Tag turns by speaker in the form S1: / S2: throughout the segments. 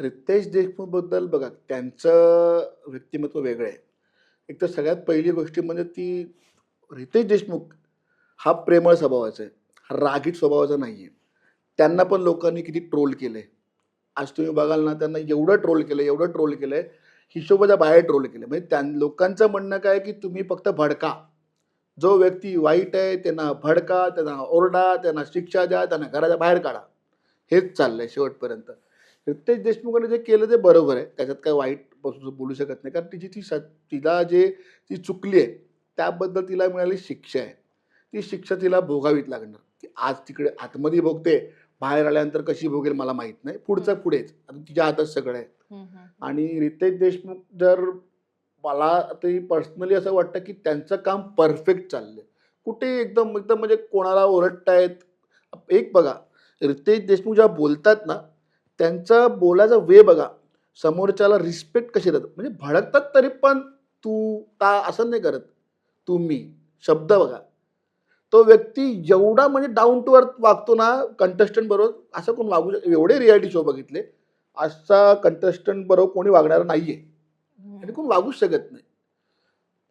S1: रितेश देशमुखबद्दल बघा त्यांचं व्यक्तिमत्व वेगळं आहे. एक तर सगळ्यात पहिली गोष्टी म्हणजे ती रितेश देशमुख हा प्रेमळ स्वभावाचा आहे. हा रागीट स्वभावाचा नाही आहे त्यांना पण लोकांनी किती ट्रोल केलं आहे आज तुम्ही बघाल ना त्यांना एवढं ट्रोल केलं एवढं ट्रोल केलं आहे हिशोबाच्या बाहेर ट्रोल केलं म्हणजे त्या लोकांचं म्हणणं काय की तुम्ही फक्त भडका. जो व्यक्ती वाईट आहे त्यांना भडका त्यांना ओरडा त्यांना शिक्षा द्या त्यांना घराच्या बाहेर काढा. हेच चाललंय शेवटपर्यंत. रितेश देशमुखाने जे केलं ते बरोबर आहे. त्याच्यात काय वाईट बोलू शकत नाही. कारण तिची ती स तिला जे ती चुकली आहे त्याबद्दल तिला मिळाली शिक्षा आहे. ती शिक्षा तिला भोगावीच लागणार. ती आज तिकडे आतमध्ये भोगते बाहेर आल्यानंतर कशी भोगेल मला माहीत नाही. पुढचं पुढेच. आता तिच्या हातात सगळं आहे. आणि रितेश देशमुख जर मला तरी पर्सनली असं वाटतं की त्यांचं काम परफेक्ट चाललंय. कुठे एकदम एकदम म्हणजे कोणाला ओरडतायत. एक बघा रितेश देशमुख जेव्हा बोलतात ना त्यांचा बोलायचा वे बघा. समोरच्याला रिस्पेक्ट कशी देतात? म्हणजे भडकतात तरी पण तू ता असं नाही करत. तुम्ही शब्द बघा. तो व्यक्ती एवढा म्हणजे डाऊन टू अर्थ वागतो ना कंटेस्टंट बरोबर असं कोण वागू शक एवढे रियालिटी शो बघितले असा कंटेस्टंट बरोबर कोणी वागणार नाहीये. आणि कोण वागूच शकत नाही.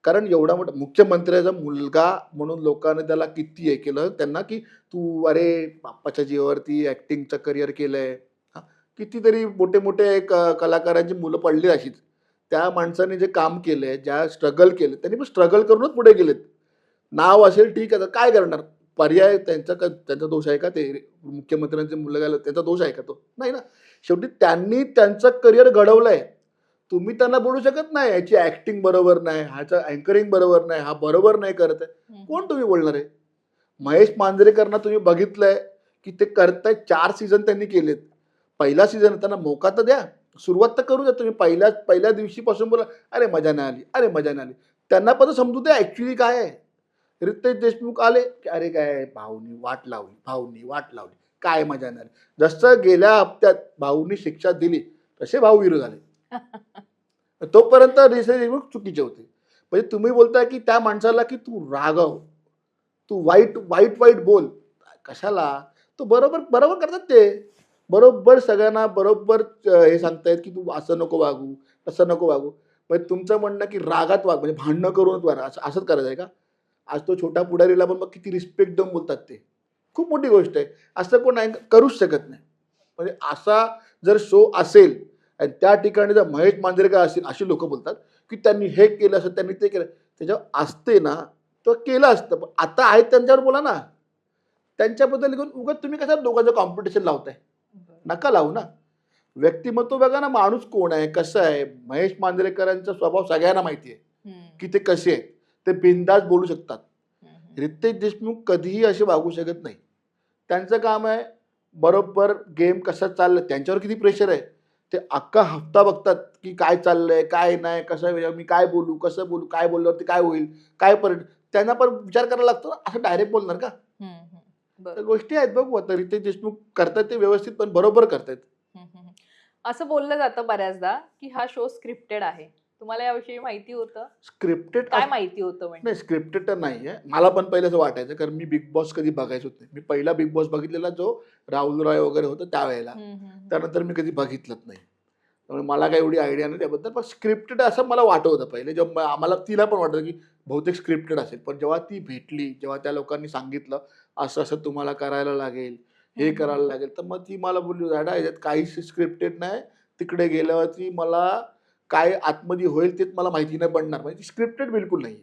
S1: कारण एवढा मोठा मुख्यमंत्र्याचा मुलगा म्हणून लोकांनी त्याला किती हे केलं त्यांना की तू अरे बाप्पाच्या जीवावरती ऍक्टिंगचं करिअर केलंय. कितीतरी मोठे मोठे कलाकारांची मुलं पडली अशीच. त्या माणसाने जे काम केलंय ज्या स्ट्रगल केलं त्यांनी पण स्ट्रगल करूनच पुढे गेलेत. नाव असेल ठीक आहे तर काय करणार? पर्याय त्यांचा का त्यांचा दोष आहे का? ते मुख्यमंत्र्यांचे मुलगा त्यांचा दोष आहे का तो? नाही ना. शेवटी त्यांनी त्यांचं करिअर घडवलंय. तुम्ही त्यांना बोलू शकत नाही याची ऍक्टिंग बरोबर नाही ह्याचं अँकरिंग बरोबर नाही हा बरोबर नाही करत आहे. कोण तुम्ही बोलणार आहे? महेश मांजरेकरना तुम्ही बघितलंय की ते करताय चार सीझन त्यांनी केलेत. पहिला सीझन त्यांना मोका तर द्या. सुरुवात तर करू द्या तुम्ही. पहिल्या पहिल्या दिवशीपासून बोला अरे मजा नाही आली. अरे मजा नाही आली. त्यांना पण समजू द्या ऍक्च्युली काय आहे. रितेश देशमुख आले की अरे काय भाऊनी वाट लावली भाऊनी वाट लावली. काय मजा नाही आली. जसं गेल्या हप्त्यात भाऊनी शिक्षा दिली तसे भाऊ विरोध झाले. तोपर्यंत रितेश देशमुख चुकीचे होते. म्हणजे तुम्ही बोलताय की त्या माणसाला की तू रागव तू वाईट वाईट वाईट बोल. कशाला? तो बरोबर बरोबर करतात ते. बरोबर सगळ्यांना बरोबर हे सांगतायत की तू असं नको वागू तसं नको वागू. म्हणजे तुमचं म्हणणं की रागात वाग म्हणजे भांडणं करूनच वाग असं असंच करायचं आहे का? आज तो छोटा पुढारीला पण मग किती रिस्पेक्ट देऊन बोलतात ते. खूप मोठी गोष्ट आहे. असं कोण नाही करूच शकत नाही. म्हणजे असा जर शो असेल आणि त्या ठिकाणी जर महेश मांजरेकर असतील अशी लोक बोलतात की त्यांनी हे केलं असं त्यांनी ते केलं त्याच्यावर असते ना तो केलं असतं. पण आता आहेत त्यांच्यावर बोला ना. त्यांच्याबद्दल लिहून उगत तुम्ही कसं दोघांचं कॉम्पिटिशन लावताय? नका लावू ना. व्यक्तिमत्व बघा ना माणूस कोण आहे कसं आहे? महेश मांजरेकरांचा स्वभाव सगळ्यांना माहिती आहे की ते कसे आहेत. ते बिंदास बोलू शकतात. रितेश देशमुख कधीही असे वागू शकत नाही. त्यांचं काम आहे बरोबर गेम कसं चाललं त्यांच्यावर किती प्रेशर आहे. ते अख्खा हप्ता बघतात की काय चाललंय काय नाही कसं मी काय बोलू कसं बोलू काय बोलल्यावरती काय होईल काय परिणाम त्यांना पण विचार करायला लागतो ना असं डायरेक्ट बोलणार का. त्या. गोष्टी आहेत बघू आता रितेश देशमुख करतात ते व्यवस्थित पण बरोबर
S2: हम्म. असं बोललं जातं बऱ्याचदा की हा शो स्क्रिप्टेड आहे. तुम्हाला याविषयी माहिती होतं?
S1: स्क्रिप्टेड
S2: काय माहिती होतं म्हणजे?
S1: नाही स्क्रिप्टेड तर नाही आहे. मला पण पहिलं असं वाटायचं कारण मी बिग बॉस कधी बघायचोच नाही. मी पहिला बिग बॉस बघितलेला जो राहुल रॉय वगैरे होतं त्यावेळेला. त्यानंतर मी कधी बघितलंच नाही. त्यामुळे मला काही एवढी आयडिया नाही त्याबद्दल पण स्क्रिप्टेड असं मला वाटत होतं पहिले. जेव्हा आम्हाला तिला पण वाटतं की बहुतेक स्क्रिप्टेड असेल. पण जेव्हा ती भेटली जेव्हा त्या लोकांनी सांगितलं असं असं तुम्हाला करायला लागेल हे. करायला लागेल तर मग ती मला बोलली दादा याच्यात काहीच स्क्रिप्टेड नाही. तिकडे गेल्यावरती मला काय आतमध्ये होईल तेच मला माहिती नाही पडणार. म्हणजे स्क्रिप्टेड बिलकुल नाही